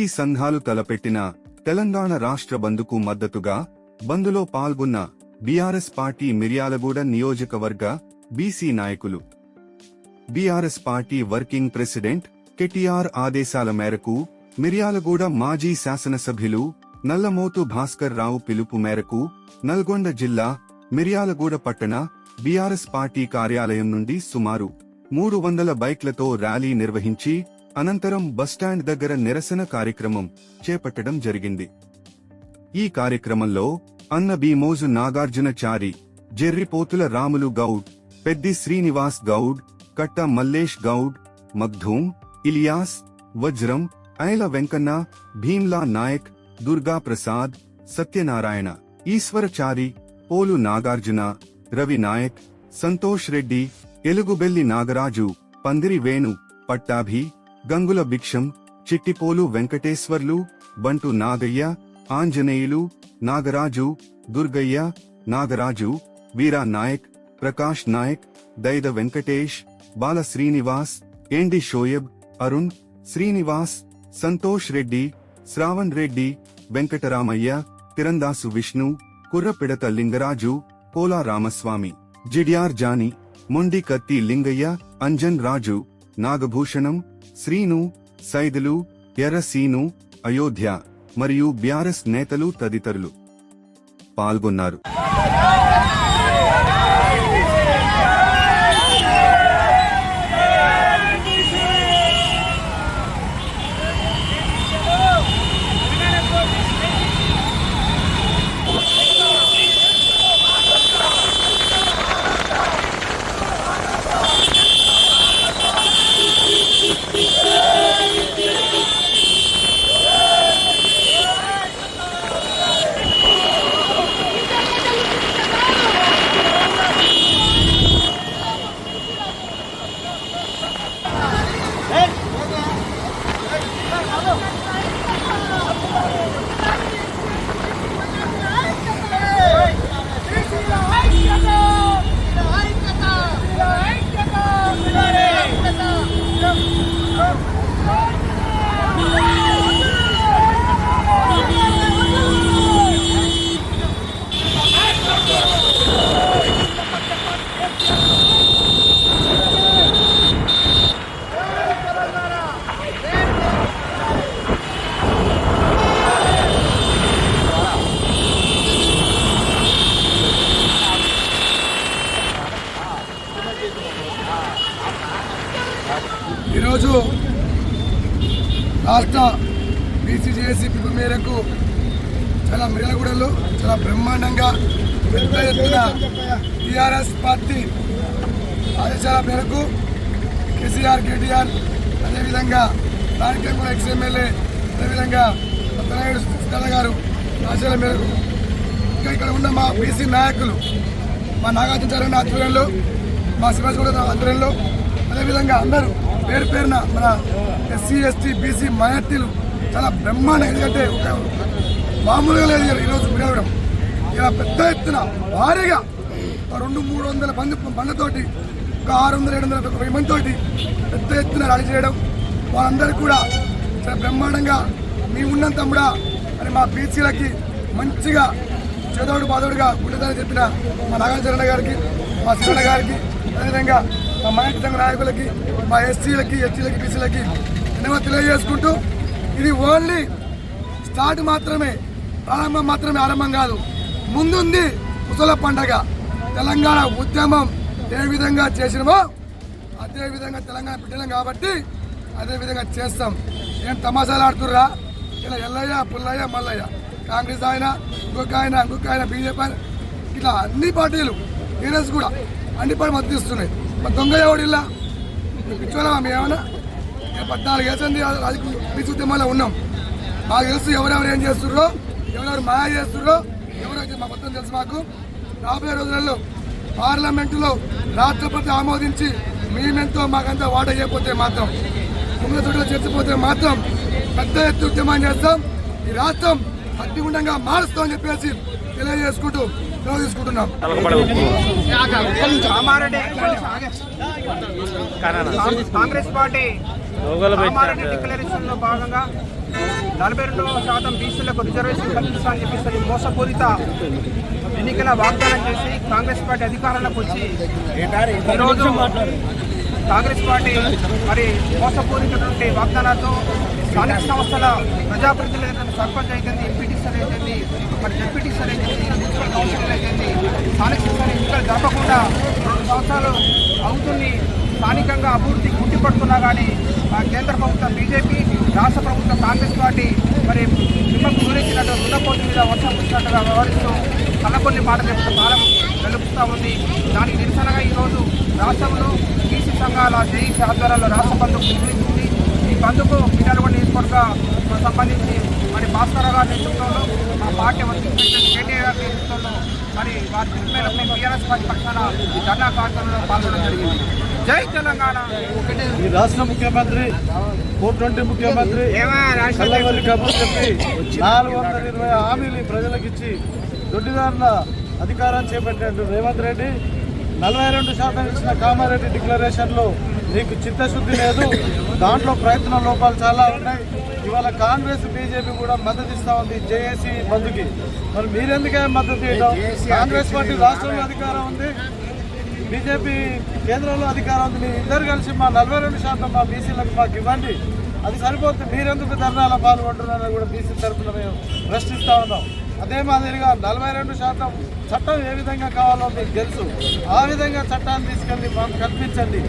SC సంఘాలు తలపెట్టిన తెలంగాణ రాష్ట్ర బంద్కు మద్దతుగా బందులో పాల్గొన్న బీఆర్ఎస్ పార్టీ మిర్యాలగూడ నియోజకవర్గ బీసీ నాయకులు. BRS party working president KTR ఆదేశాల మేరకు మిర్యాలగూడ మాజీ శాసనసభ్యులు నల్లమోతు భాస్కర్ రావు పిలుపు మేరకు నల్గొండ జిల్లా మిర్యాలగూడ పట్టణ బీఆర్ఎస్ పార్టీ కార్యాలయం నుండి సుమారు మూడు వందల బైక్లతో ర్యాలీ నిర్వహించి అనంతరం బస్టాండ్ దగ్గర నిరసన కార్యక్రమం చేపట్టడం జరిగింది. ఈ కార్యక్రమంలో అన్న బీమోజు నాగార్జునచారి జెర్రిపోతుల రాములు గౌడ్ పెద్ది శ్రీనివాస్ గౌడ్ కట్ట మల్లేష్ గౌడ్ మగ్ధూమ్ ఇలియాస్ వజ్రం ఐల వెంకన్న భీమ్లా నాయక్ దుర్గా ప్రసాద్ సత్యనారాయణ ఈశ్వరచారి పోలు నాగార్జున రవి నాయక్ సంతోష్ రెడ్డి ఎలుగుబెల్లి నాగరాజు పందిరి వేణు పట్టాభి గంగుల భిక్షం చిట్టిపోలు వెంకటేశ్వర్లు బంటు నాగయ్య ఆంజనేయులు నాగరాజు దుర్గయ్య నాగరాజు వీరా నాయక్ ప్రకాష్ నాయక్ దైద వెంకటేష్ బాల శ్రీనివాస్ ఎండి షోయబ్ అరుణ్ శ్రీనివాస్ సంతోష్ రెడ్డి శ్రావణ్ రెడ్డి వెంకటరామయ్య తిరందాసు విష్ణు కుర్రపిడత లింగరాజు కోలా రామస్వామి జిడ్యార్ జాని మొండి కత్తి లింగయ్య అంజన్ రాజు నాగభూషణం శ్రీను సైదులు ఎర్రసీను అయోధ్య మరియు బ్యారస్ నేతలు తదితరులు పాల్గొన్నారు. రాష్ట్ర బీసీజేఏసీ పిలుపు మేరకు చాలా మిర్యాలగూడలో చాలా బ్రహ్మాండంగా పెద్ద ఎత్తున టీఆర్ఎస్ పార్టీ ఆదేశాల మేరకు కేసీఆర్ కేటీఆర్ అదేవిధంగా స్థానికంగా కూడా ఎక్స్ ఎమ్మెల్యే అదేవిధంగా పత్తనాయుడు సిద్ధార్థ గారు ఆశయాల మేరకు ఇంకా ఇక్కడ ఉన్న మా బీసీ నాయకులు మా నాగార్జున ఆధ్వర్యంలో మా శివాజీ కూడా ఆధ్వర్యంలో అదేవిధంగా అందరూ పేరు పేరున మన ఎస్సీ ఎస్టీ బీసీ మైనార్టీలు చాలా బ్రహ్మాండం ఎందుకంటే ఒక మామూలుగా లేదు ఇలా ఈరోజు పిలవడం ఇలా పెద్ద ఎత్తున భారీగా రెండు మూడు వందల మంది బండ్లతోటి ఒక ఆరు వందల ఏడు వందల వెయ్యి మందితోటి పెద్ద ఎత్తున రెడీ చేయడం. వాళ్ళందరికీ కూడా చాలా బ్రహ్మాండంగా మీ ఉన్నంత కూడా అని మా బీసీలకి మంచిగా చేదోడు బాదోడుగా ఉండదని చెప్పిన మా నాగార్జున గారికి మా శివణ గారికి అదేవిధంగా మా మైనార్టీ సంఘ నాయకులకి మా ఎస్సీలకి ఎస్టీలకి బీసీలకి ఎన్నో తెలియజేసుకుంటూ ఇది ఓన్లీ స్టార్ట్ మాత్రమే ప్రారంభం మాత్రమే ఆరంభం కాదు. ముందుంది ముసల పండగ. తెలంగాణ ఉద్యమం ఏ విధంగా చేసినామో అదే విధంగా తెలంగాణ బిడ్డలం కాబట్టి అదే విధంగా చేస్తాం. ఏం తమాషాలు ఆడుతుర్రా? ఇలా ఎల్లయ్య పుల్లయ్య మల్లయ్య. కాంగ్రెస్ ఆయన ఇంకొక ఆయన ఇంకొక ఆయన బీజేపీ ఇట్లా అన్ని పార్టీలు టీఆర్ఎస్ కూడా అన్ని పార్టీ మద్దతు ఇస్తున్నాయి దొంగ ఎవడిల్లా ఇలా? పిచ్చోళమా మేము పద్నాలుగు వేసింది రాజకీయ బీసీ ఉద్యమాల్లో ఉన్నాం. మాకు తెలుసు ఎవరెవరు ఏం చేస్తుర్రో ఎవరెవరు మాయ చేస్తుర్రో ఎవరైతే మా మొత్తం తెలుసు మాకు. రాబోయే రోజులలో పార్లమెంటులో రాష్ట్రపతి ఆమోదించి మేమెంతో మాకంతా వాట చేయకపోతే మాత్రం కుమ్మ చోట్ల చేర్చిపోతే మాత్రం పెద్ద ఎత్తు ఉద్యమం చేస్తాం. ఈ రాష్ట్రం అగ్నిగుండంగా మారుస్తామని చెప్పేసి తెలియజేసుకుంటూ తీసుకుంటున్నాం కాంగ్రెస్ పార్టీ కామారెడ్డి లో భాగంగా నలభై రెండు శాతం బీసీలకు రిజర్వేషన్ కల్పిస్తామని చెప్పేసి మోసపూరిత ఎన్నికల వాగ్దానం చేసి కాంగ్రెస్ పార్టీ అధికారంలోకి వచ్చి ఈరోజు కాంగ్రెస్ పార్టీ మరి మోసపూరితటువంటి వాగ్దానాలతో స్థానిక సంస్థల ప్రజాప్రతినిధులైన సర్పంచ్ అయితేంది ఎంపీటీసీలు అయితేంది మరి డిప్యూటీసీలు అయితేంది మున్సిపల్ కౌన్సిలర్ అయితేంది స్థానిక సంస్థల ఎన్నికలు జరపకుండా రెండు సంవత్సరాలు అవుతుంది స్థానికంగా అభివృద్ధి గుట్టిపడుతున్నా కానీ కేంద్ర ప్రభుత్వం బీజేపీ రాష్ట్ర ప్రభుత్వం కాంగ్రెస్ పార్టీ మరి నిమ్మకు గురించినట్టు రుణపోతు మీద వర్షం వచ్చినట్టుగా వ్యవహరిస్తూ కళ్ళకొన్ని మాట చెప్తూ కాలం వెలుపుతూ ఉంది. దానికి నిరసనగా ఈరోజు రాష్ట్రంలో బీసీ సంఘాల జేఈసీ ఆధ్వర్యంలో రాష్ట్ర బంధువు పిలుపునిచ్చింది బంధుకు మిర్యాలగూడ నియోజకవర్గ సంబంధించి మరి భాస్కర్ గారి నేతృత్వంలో మా పార్టీ వర్కింగ్ కేటీఆర్ గారి నేతృత్వంలో మరి వారి పిలుపు మేము బీఆర్ఎస్ పార్టీ పక్షాన ధర్నా కార్యక్రమంలో పాల్గొనడం జరిగింది. జై తెలంగాణ. ఈ రాష్ట్ర ముఖ్యమంత్రి ఫోర్ ట్వంటీ ముఖ్యమంత్రి చల్లవల్లి కబుర్ చెప్పి నాలుగు వందల ఇరవై హామీలు ప్రజలకు ఇచ్చి దొడ్డిదారుల అధికారం చేపట్టాడు రేవంత్ రెడ్డి నలభై రెండు శాతం ఇచ్చిన కామారెడ్డి డిక్లరేషన్లో నీకు చిత్తశుద్ధి లేదు. దాంట్లో ప్రయత్న లోపాలు చాలా ఉన్నాయి. ఇవాళ కాంగ్రెస్ బీజేపీ కూడా మద్దతు ఇస్తా ఉంది జేఏసీ బంధుకి మరి మీరెందుకే మద్దతు ఇవ్వడం? కాంగ్రెస్ పార్టీ రాష్ట్రంలో అధికారం ఉంది. బీజేపీ కేంద్రంలో అధికారం ఉంది. మీరు ఇద్దరు కలిసి మా నలభై రెండు శాతం మా బీసీలకు మాకు ఇవ్వండి. అది సరిపోతుంది మీరెందుకు ధర్నాలో పాల్గొంటున్నారని కూడా బీసీ తరఫున మేము ప్రశ్నిస్తా ఉన్నాం. అదే మాదిరిగా నలభై రెండు శాతం చట్టం ఏ విధంగా కావాలో మీకు తెలుసు. ఆ విధంగా చట్టాన్ని తీసుకెళ్ళి మాకు కల్పించండి.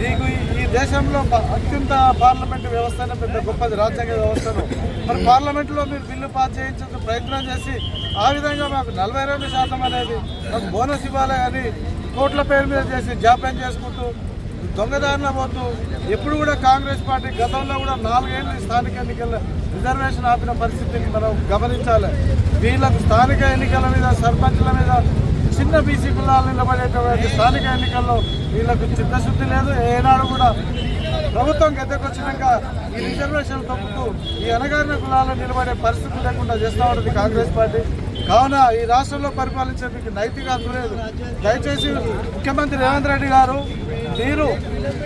మీకు ఈ- ఈ దేశంలో అత్యంత పార్లమెంట్ వ్యవస్థనే పెద్ద గొప్పది రాజ్యాంగ వ్యవస్థను. మరి పార్లమెంట్లో మీరు బిల్లు పాస్ చేయించే ప్రయత్నం చేసి ఆ విధంగా మాకు నలభై రెండు శాతం అనేది మాకు బోనస్ ఇవ్వాలి అని కోట్ల పేరు మీద చేసి జాప్యం చేసుకుంటూ దొంగదారిన పోతూ ఎప్పుడు కూడా కాంగ్రెస్ పార్టీ గతంలో కూడా నాలుగేళ్ళు స్థానిక ఎన్నికల రిజర్వేషన్ ఆపిన పరిస్థితిని మనం గమనించాలి. వీళ్ళకు స్థానిక ఎన్నికల మీద సర్పంచ్ల మీద చిన్న బీసీ కులాలు నిలబడేటువంటి స్థానిక ఎన్నికల్లో వీళ్ళకు చిత్తశుద్ధి లేదు. ఏనాడు కూడా ప్రభుత్వం గద్దెకొచ్చినాక ఈ రిజర్వేషన్ తప్పుతూ ఈ అనగారిన కులాలను నిలబడే పరిస్థితి లేకుండా చేస్తూ ఉంటుంది కాంగ్రెస్ పార్టీ. కావున ఈ రాష్ట్రంలో పరిపాలించేందుకు నైతిక లేదు. దయచేసి ముఖ్యమంత్రి రేవంత్ రెడ్డి గారు మీరు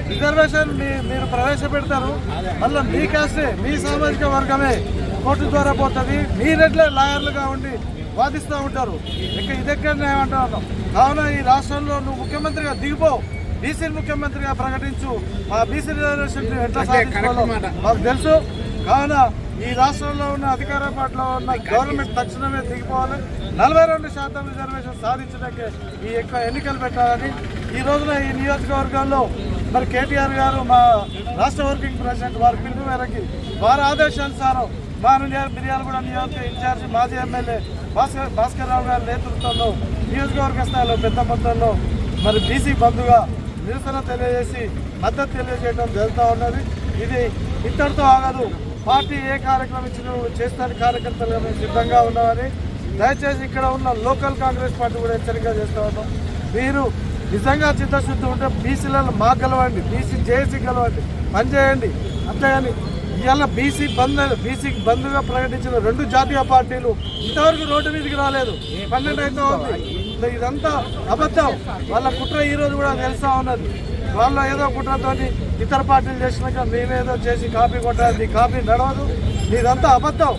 రిజర్వేషన్ మీ- మీరు ప్రవేశపెడతారు. మళ్ళీ మీ కాస్తే మీ సామాజిక వర్గమే. కోర్టు ద్వారా పోతుంది. మీరెట్లే లాయర్లుగా ఉండి వాదిస్తూ ఉంటారు. ఇక ఇదెక్కడ ఏమంటా ఉన్నాం. కావున ఈ రాష్ట్రంలో నువ్వు ముఖ్యమంత్రిగా దిగిపో. బీసీ ముఖ్యమంత్రిగా ప్రకటించు. మా బీసీ రిజర్వేషన్ ఎట్లా సాధించుకోవాలో మాకు తెలుసు. కావున ఈ రాష్ట్రంలో ఉన్న అధికార పార్టీలో ఉన్న గవర్నమెంట్ తక్షణమే దిగిపోవాలి. నలభై రెండు శాతం రిజర్వేషన్ సాధించడానికి ఈ ఎక్కువ ఎన్నికలు పెట్టాలని ఈ రోజున ఈ నియోజకవర్గాల్లో మరి కేటీఆర్ గారు మా రాష్ట్ర వర్కింగ్ ప్రెసిడెంట్ వారి పిలుపు మేరకి వారి ఆదేశానుసారం మా మిర్యాలగూడ నియోజక ఇన్ఛార్జి మాజీ ఎమ్మెల్యే భాస్కర్ భాస్కర్ రావు గారి నేతృత్వంలో నియోజకవర్గ స్థాయిలో పెద్ద మొత్తంలో మరి బీసీ బంధుగా నిరసన తెలియజేసి మద్దతు తెలియజేయడం జరుగుతూ ఉన్నది. ఇది ఇద్దరితో ఆగదు. పార్టీ ఏ కార్యక్రమం ఇచ్చినా చేస్తానికి కార్యకర్తలుగా మేము సిద్ధంగా ఉన్నామని దయచేసి ఇక్కడ ఉన్న లోకల్ కాంగ్రెస్ పార్టీ కూడా హెచ్చరిక చేస్తూ ఉన్నాం. మీరు నిజంగా చిత్తశుద్ధి ఉంటే బీసీలను మాకు గెలవండి. BC JAC గెలవండి. పనిచేయండి. అంతేగాని ఇవాళ బీసీ బంద్ బీసీ బంద్గా ప్రకటించిన రెండు జాతీయ పార్టీలు ఇంతవరకు రోడ్డు మీదకి రాలేదు. పన్నెండు అయితే ఉంది ఇదంతా అబద్ధం. వాళ్ళ కుట్ర ఈ రోజు కూడా తెలుసా ఉన్నది. వాళ్ళ ఏదో కుట్రతోని ఇతర పార్టీలు చేసినాక మేమేదో చేసి కాపీ కొట్టాలి కాపీ నడవదు. ఇదంతా అబద్ధం.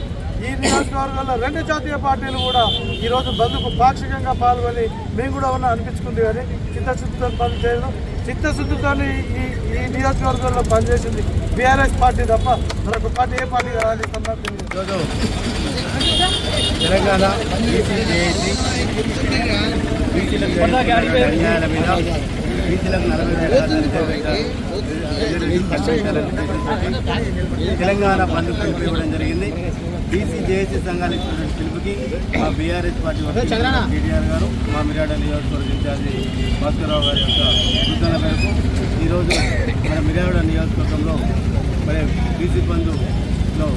ఈ నియోజకవర్గంలో రెండు జాతీయ పార్టీలు కూడా ఈ రోజు బంద్కు పాక్షికంగా పాల్గొని మేము కూడా ఉన్నా అనిపించుకుంది కానీ చిత్తశుద్ధితో పనిచేయడం చిత్తశుద్ధితో ఈ ఈ నియోజకవర్గంలో పనిచేసింది. బీఆర్ఎస్ పార్టీ తప్ప మరొక పార్టీ ఏ పార్టీ కావాలి ఈ సందర్భంగా. తెలంగాణ బీసీలకు నలభై వేల తెలంగాణ బంధు పిలుపు ఇవ్వడం జరిగింది. బీసీ జేఏసీ సంఘాలు ఇచ్చినటువంటి పిలుపుకి మా బీఆర్ఎస్ పార్టీ కేటీఆర్ గారు మా మిర్యాడ నియోజకవర్గ ఇన్ఛార్జి భాస్కర్రావు గారి యొక్క సూచన మేరకు ఈరోజు మన మిర్యాడ నియోజకవర్గంలో మరి బీసీ బంధులో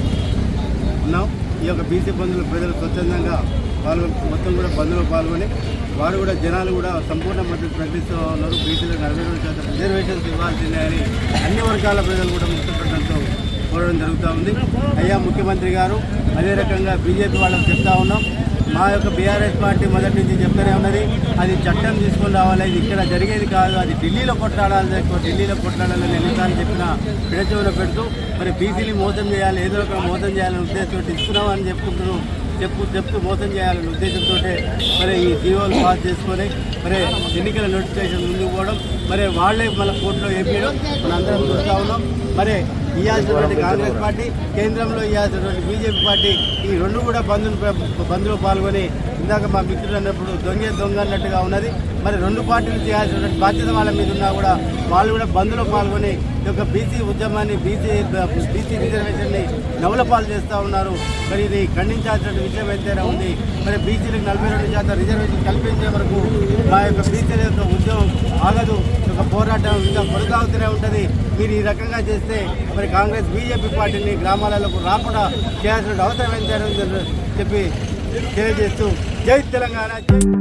ఉన్నాం. ఈ యొక్క బీసీ బంధువులు ప్రజలు స్వచ్ఛందంగా పాల్గొని మొత్తం కూడా బంధువులు పాల్గొని వారు కూడా జనాలు కూడా సంపూర్ణ మద్దతు ప్రకటిస్తూ ఉన్నారు. బీసీలకు అరవై రెండు శాతం రిజర్వేషన్స్ ఇవ్వాల్సిందే అని అన్ని వర్గాల ప్రజలు కూడా ముఖ్యపడడంతో కోరడం జరుగుతూ ఉంది. అయ్యా ముఖ్యమంత్రి గారు అదే రకంగా బీజేపీ వాళ్ళకి చెప్తా ఉన్నాం. మా యొక్క బీఆర్ఎస్ పార్టీ మొదటి నుంచి చెప్తూనే ఉన్నది. అది చట్టం తీసుకొని రావాలి. ఇది ఇక్కడ జరిగేది కాదు. అది ఢిల్లీలో కొట్లాడాలి. ఎక్కువ ఢిల్లీలో కొట్లాడాలని ఎన్నిసార్లు చెప్పిన పిడచెవులో పెడుతూ మరి బీసీని మోసం చేయాలి ఏదో ఒక మోసం చేయాలని ఉద్దేశంతో ఇస్తున్నామని చెప్పుకుంటున్నాం చెప్పు చెప్తూ మోసం చేయాలనే ఉద్దేశంతో మరి ఈ జీవోలు పాస్ చేసుకొని మరి ఎన్నికల నోటిఫికేషన్ ముందుకు పోవడం మరి వాళ్ళే మన కోర్టులో వేపించడం మనందరం చూస్తూ ఉన్నాం. మరి ఇవ్వాల్సినటువంటి కాంగ్రెస్ పార్టీ కేంద్రంలో ఇవ్వాల్సినటువంటి బీజేపీ పార్టీ ఈ రెండు కూడా బంధు బంద్లో పాల్గొని ఇందాక మా మిత్రులు అన్నప్పుడు దొంగ దొంగ అన్నట్టుగా ఉన్నది. మరి రెండు పార్టీలు చేయాల్సినటువంటి బాధ్యత వాళ్ళ మీద ఉన్నా కూడా వాళ్ళు కూడా బంద్లో పాల్గొని ఈ యొక్క బీసీ ఉద్యమాన్ని బీసీ బీసీ రిజర్వేషన్ని నవలపాలు చేస్తూ ఉన్నారు. మరి ఇది ఖండించాల్సిన విషయం ఎంతైనా ఉంది. మరి బీసీలకు నలభై రెండు శాతం రిజర్వేషన్ కల్పించే వరకు మా యొక్క బీసీల యొక్క ఉద్యమం ఆగదు. ఒక పోరాటం ఇంకా కొనసాగుతూనే ఉంటుంది. మీరు ఈ రకంగా చేస్తే మరి కాంగ్రెస్ బీజేపీ పార్టీని గ్రామాలకు రాకుండా చేయాల్సిన అవసరం ఎంతైనా చెప్పి తెలియజేస్తూ జై తెలంగాణ జై